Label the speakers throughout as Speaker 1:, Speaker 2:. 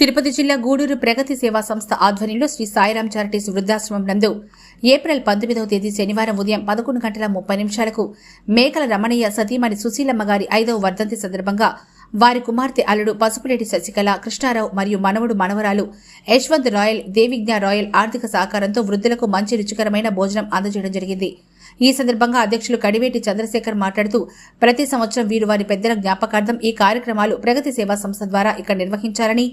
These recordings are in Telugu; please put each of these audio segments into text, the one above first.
Speaker 1: తిరుపతి జిల్లా గూడూరు ప్రగతి సేవా సంస్థ ఆధ్వర్యంలో శ్రీ సాయిరాం చారిటీస్ వృద్ధాశ్రమం నందు ఏప్రిల్ పంతొమ్మిదవ తేదీ శనివారం ఉదయం పదకొండు గంటల ముప్పై నిమిషాలకు మేకల రమణయ్య సతీమణి సుశీలమ్మ గారి ఐదవ వర్ధంతి సందర్భంగా వారి కుమార్తె అల్లుడు పసుపులేటి శశికళ కృష్ణారావు మరియు మనవడు మనవరాలు యశ్వంత్ రాయల్ దేవిజ్ఞ రాయల్ ఆర్థిక సహకారంతో వృద్ధులకు మంచి రుచికరమైన భోజనం అందజేయడం జరిగింది. ఈ సందర్భంగా అధ్యక్షులు కడివేటి చంద్రశేఖర్ మాట్లాడుతూ ప్రతి సంవత్సరం వీరు వారి పెద్దల జ్ఞాపకార్థం ఈ కార్యక్రమాలు ప్రగతి సేవా సంస్థ ద్వారా ఇక్కడ నిర్వహించాలని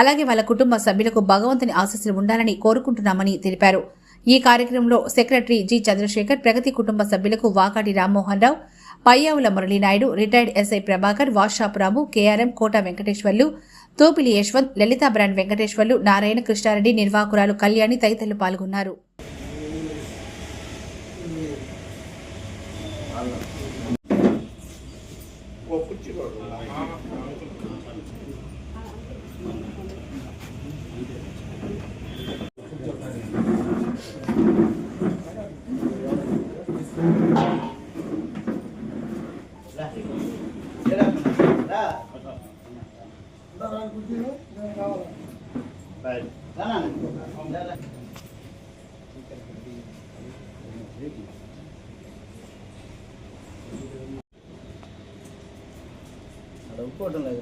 Speaker 1: అలాగే వాళ్ళ కుటుంబ సభ్యులకు భగవంతుని ఆశస్సులు ఉండాలని కోరుకుంటున్నామని తెలిపారు. ఈ కార్యక్రమంలో సెక్రటరీ జి చంద్రశేఖర్ ప్రగతి కుటుంబ సభ్యులకు Vakati Rammohan Rao Payyavula Muralinaidu retired SI Prabhakar Vashapuramu KRM Kota Venkateswarlu Thopili Yashwant Lalitha brand Venkateswarlu Narayana Krishnareddy నిర్వాహకురాలు Kalyani తదితరులు పాల్గొన్నారు.
Speaker 2: ఒప్పుకోవటం లేదు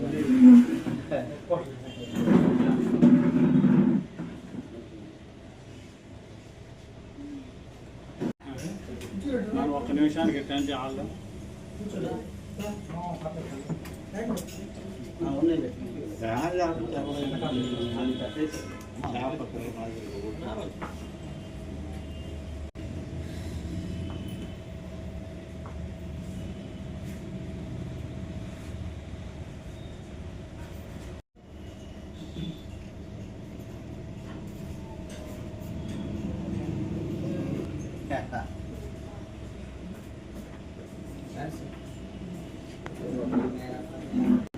Speaker 3: మనం ఒక్క నిమిషానికి ఎట్లాంటి వాళ్ళు
Speaker 2: ఉన్నాయి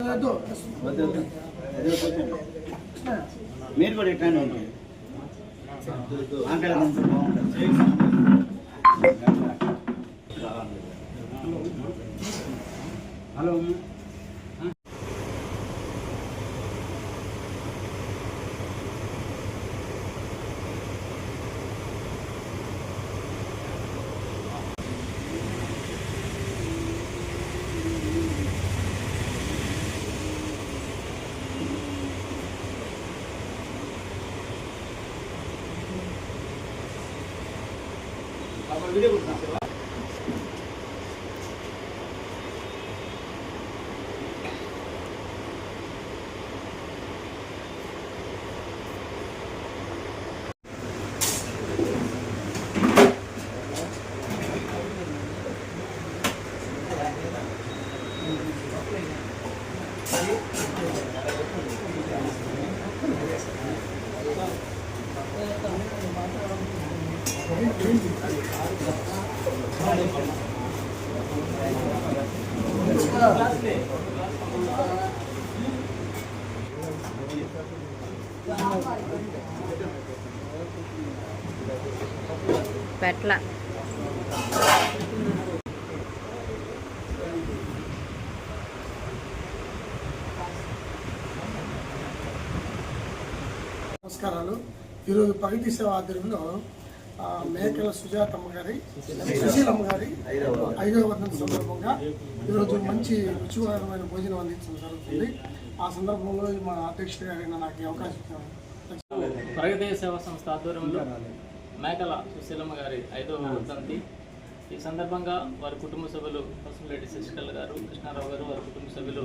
Speaker 2: వద్దు, వద్దు. అదే కూర్చోండి. మీరు కూడా ఇట్లానే ఉండండి உங்களுக்கு வீடியோ கொடுக்கலாம் சரிவா Thank you.
Speaker 1: పెట్ల
Speaker 4: నమస్కారాలు. ఈరోజు ప్రగతి సేవ ఆధ్వర్యంలో మేకల సుజాతమ్మ గారి సుశీలమ్మ గారి ఐదవ వర్ధంతి సందర్భంగా ఈరోజు మంచి రుచికరమైన భోజనం అందించడం జరుగుతుంది. ఆ సందర్భంలో మా అధ్యక్షుడు గారైన నాకు అవకాశం
Speaker 5: ప్రగతి సేవా సంస్థ ఆధ్వర్యంలో మేకల సుశీలమ్మ గారి ఐదవ వర్ధంతి ఈ సందర్భంగా వారి కుటుంబ సభ్యులు పసుపులేటి శశికళ గారు కృష్ణారావు గారు వారి కుటుంబ సభ్యులు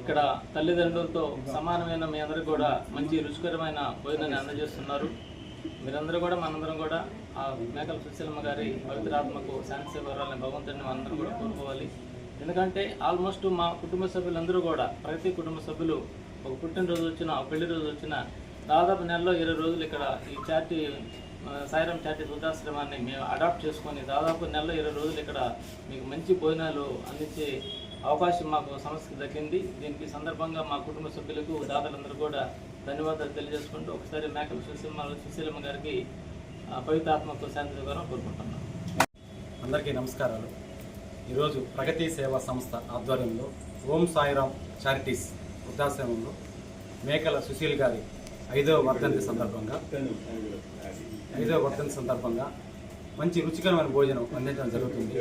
Speaker 5: ఇక్కడ తల్లిదండ్రులతో సమానమైన మీ అందరూ కూడా మంచి రుచికరమైన భోజనాన్ని అందజేస్తున్నారు. మీరందరూ కూడా మనందరం కూడా ఆ మేకల సుశీలమ్మ గారి పవిత్రాత్మకు శాంతి సేవరాలని భగవంతుడిని మనందరం కూడా కోరుకోవాలి. ఎందుకంటే ఆల్మోస్ట్ మా కుటుంబ సభ్యులందరూ కూడా ప్రతి కుటుంబ సభ్యులు ఒక పుట్టినరోజు వచ్చిన ఒక పెళ్ళి రోజు వచ్చిన దాదాపు నెలలో ఇరవై రోజులు ఇక్కడ ఈ చారిటీ సాయిరం సాయిరాం వృద్ధాశ్రమాన్ని మేము అడాప్ట్ చేసుకొని దాదాపు నెలలో ఇరవై రోజులు ఇక్కడ మీకు మంచి భోజనాలు అందించే అవకాశం మాకు సంస్థకి దక్కింది. దీనికి సందర్భంగా మా కుటుంబ సభ్యులకు దాతలందరూ కూడా ధన్యవాదాలు తెలియజేసుకుంటూ ఒకసారి మేకల సుశీలమ్మ సుశీలమ్మ గారికి పవిత్రాత్మకు శాంతి ద్వారా కోరుకుంటున్నాను.
Speaker 6: అందరికీ నమస్కారాలు. ఈరోజు ప్రగతి సేవా సంస్థ ఆధ్వర్యంలో ఓం సాయిరామ్ చారిటీస్ వృద్ధాశ్రమంలో మేకల సుశీల్ గారి ఐదవ వర్ధంతి సందర్భంగా ఐదవ వర్ధంతి సందర్భంగా మంచి రుచికరమైన భోజనం అందించడం జరుగుతుంది.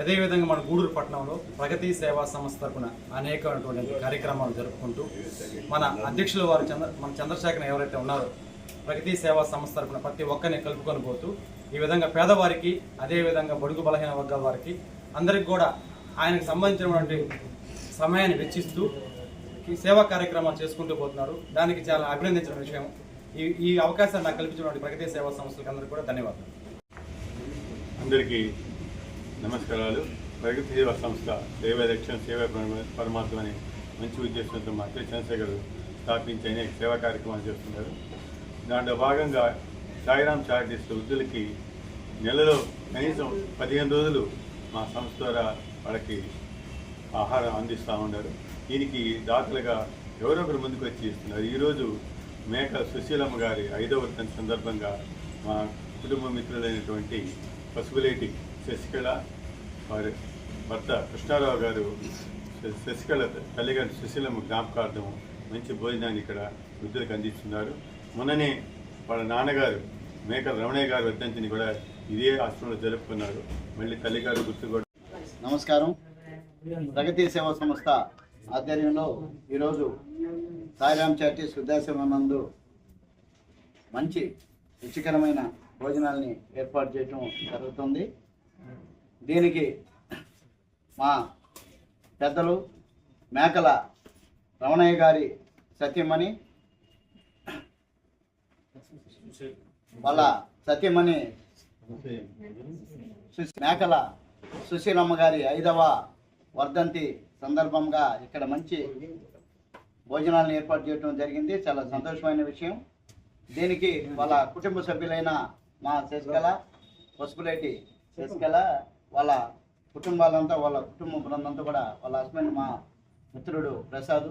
Speaker 6: అదేవిధంగా మన గూడూరు పట్టణంలో ప్రగతి సేవా సంస్థ తరపున అనేకమైనటువంటి కార్యక్రమాలు జరుపుకుంటూ మన అధ్యక్షులు వారు చంద్ర మన చంద్రశేఖర్ ఎవరైతే ఉన్నారో ప్రగతి సేవా సంస్థ తరపున ప్రతి ఒక్కరిని కలుపుకొని పోతూ ఈ విధంగా పేదవారికి అదేవిధంగా బడుగు బలహీన వర్గాల వారికి అందరికి కూడా ఆయనకు సంబంధించినటువంటి సమయాన్ని వెచ్చిస్తూ ఈ సేవా కార్యక్రమాలు చేసుకుంటూ పోతున్నారు. దానికి చాలా అభినందించిన విషయం. ఈ ఈ అవకాశాన్ని నాకు కల్పించినటువంటి ప్రగతి సేవా సంస్థలకు అందరికీ కూడా ధన్యవాదాలు.
Speaker 3: అందరికీ నమస్కారాలు. ప్రగతి సేవా సంస్థ సేవా రక్షణ సేవా పరమ- పరమాత్మ అనే మంచి ఉద్దేశంతో మా అత్య చంద్రశేఖర్ స్థాపించి అనేక సేవా కార్యక్రమాలు చేస్తున్నారు. దాంట్లో భాగంగా సాయిరామ్ చారిటీస్ వృద్ధులకి నెలలో కనీసం పదిహేను రోజులు మా సంస్థ ద్వారా వాళ్ళకి ఆహారం అందిస్తూ ఉన్నారు. దీనికి దాఖలుగా ఎవరో ఒకరు ముందుకు వచ్చి ఇస్తున్నారు ఈరోజు మేక సుశీలమ్మ గారి ఐదవ వర్ధంతి సందర్భంగా మా కుటుంబ మిత్రులైనటువంటి పసుపులేటి శశికళ వారి భర్త కృష్ణారావు గారు శశికళ తల్లిగారి సుశీలమ్మ జ్ఞాపకార్థం మంచి భోజనాన్ని ఇక్కడ వృద్ధులకు అందిస్తున్నారు. మొన్ననే వాళ్ళ నాన్నగారు మేకల రమణయ్య గారు వర్ధంతిని కూడా ఇదే ఆశ్రమంలో జరుపుకున్నారు. మళ్ళీ తల్లిగారు గుర్తు కూడా
Speaker 2: నమస్కారం. ప్రగతి సేవా సంస్థ ఆధ్వర్యంలో ఈరోజు సాయిరామ్ చార్టీ వృద్ధాశ్రమం నందు మంచి రుచికరమైన భోజనాల్ని ఏర్పాటు చేయటం జరుగుతుంది. దీనికి మా పెద్దలు మేకల రమణయ్య గారి సత్యమణి వాళ్ళ సత్యమణి మేకల సుశీలమ్మ గారి ఐదవ వర్ధంతి సందర్భంగా ఇక్కడ మంచి భోజనాలను ఏర్పాటు చేయడం జరిగింది. చాలా సంతోషమైన విషయం. దీనికి వాళ్ళ కుటుంబ సభ్యులైన మా శశికళ పసుపులేటి శశికళ వాళ్ళ కుటుంబాలంతా వాళ్ళ కుటుంబ బృందంతా కూడా వాళ్ళ హస్బెండ్ మా మిత్రుడు ప్రసాద్.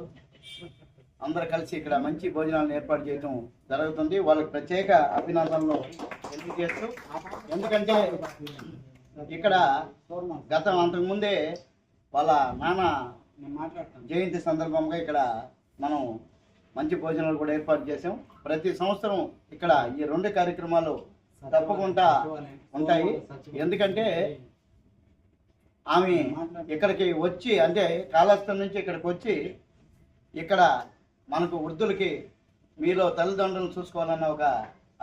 Speaker 2: అందరు కలిసి ఇక్కడ మంచి భోజనాలను ఏర్పాటు చేయడం జరుగుతుంది. వాళ్ళకి ప్రత్యేక అభినందనలు తెలియజేస్తూ ఎందుకంటే ఇక్కడ గతం అంతకుముందే వాళ్ళ నాన్న జయంతి సందర్భంగా ఇక్కడ మనం మంచి భోజనాలు కూడా ఏర్పాటు చేసాం ప్రతి సంవత్సరం ఇక్కడ ఈ రెండు కార్యక్రమాలు తప్పకుండా ఉంటాయి. ఎందుకంటే ఆమె ఇక్కడికి వచ్చి అంటే కాళహస్తం నుంచి ఇక్కడికి వచ్చి ఇక్కడ మనకు వృద్ధులకి మీలో తల్లిదండ్రులను చూసుకోవాలన్న ఒక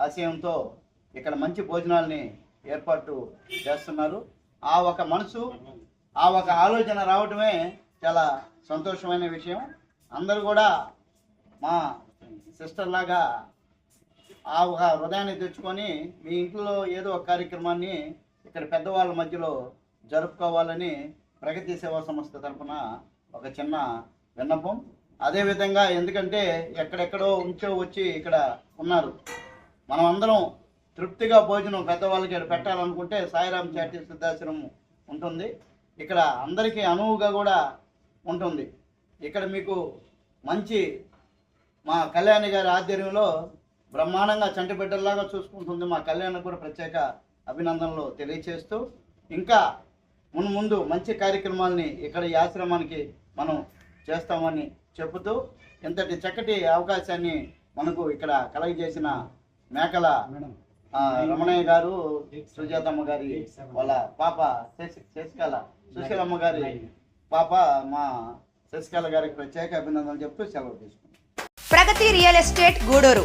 Speaker 2: ఆశయంతో ఇక్కడ మంచి భోజనాల్ని ఏర్పాటు చేస్తున్నారు. ఆ ఒక మనసు ఆ ఒక ఆలోచన రావటమే చాలా సంతోషమైన విషయం. అందరూ కూడా మా సిస్టర్ లాగా ఆ ఒక హృదయాన్ని తెచ్చుకొని మీ ఇంట్లో ఏదో ఒక కార్యక్రమాన్ని ఇక్కడ పెద్దవాళ్ళ మధ్యలో జరుపుకోవాలని ప్రగతి సేవా సంస్థ తరఫున ఒక చిన్న విన్నపం. అదేవిధంగా ఎందుకంటే ఎక్కడెక్కడో ఉంచో వచ్చి ఇక్కడ ఉన్నారు. మనం అందరం తృప్తిగా భోజనం పెద్దవాళ్ళకి ఇక్కడ పెట్టాలనుకుంటే సాయిరామ్ చాటి సిద్ధాశ్రమం ఉంటుంది. ఇక్కడ అందరికీ అనువుగా కూడా ఉంటుంది. ఇక్కడ మీకు మంచి మా కళ్యాణి గారి ఆధ్వర్యంలో బ్రహ్మాండంగా చంటి బిడ్డల్లాగా చూసుకుంటుంది మా కళ్యాణ్ కూడా ప్రత్యేక అభినందనలు తెలియచేస్తూ ఇంకా మున్ ముందు మంచి కార్యక్రమాల్ని ఇక్కడ ఈ ఆశ్రమానికి మనం చేస్తామని చెబుతూ ఇంతటి చక్కటి అవకాశాన్ని మనకు ఇక్కడ కలగజేసిన మేకల ఆ, రమణయ్య గారు సుజాతమ్మ గారి వాళ్ళ పాప శశి శశికళ సుశీలమ్మ గారి పాప మా శశికళ గారికి ప్రత్యేక అభినందనలు చెప్తూ సెలవు తీసుకుంటాం
Speaker 7: Pragathi real estate Gudur.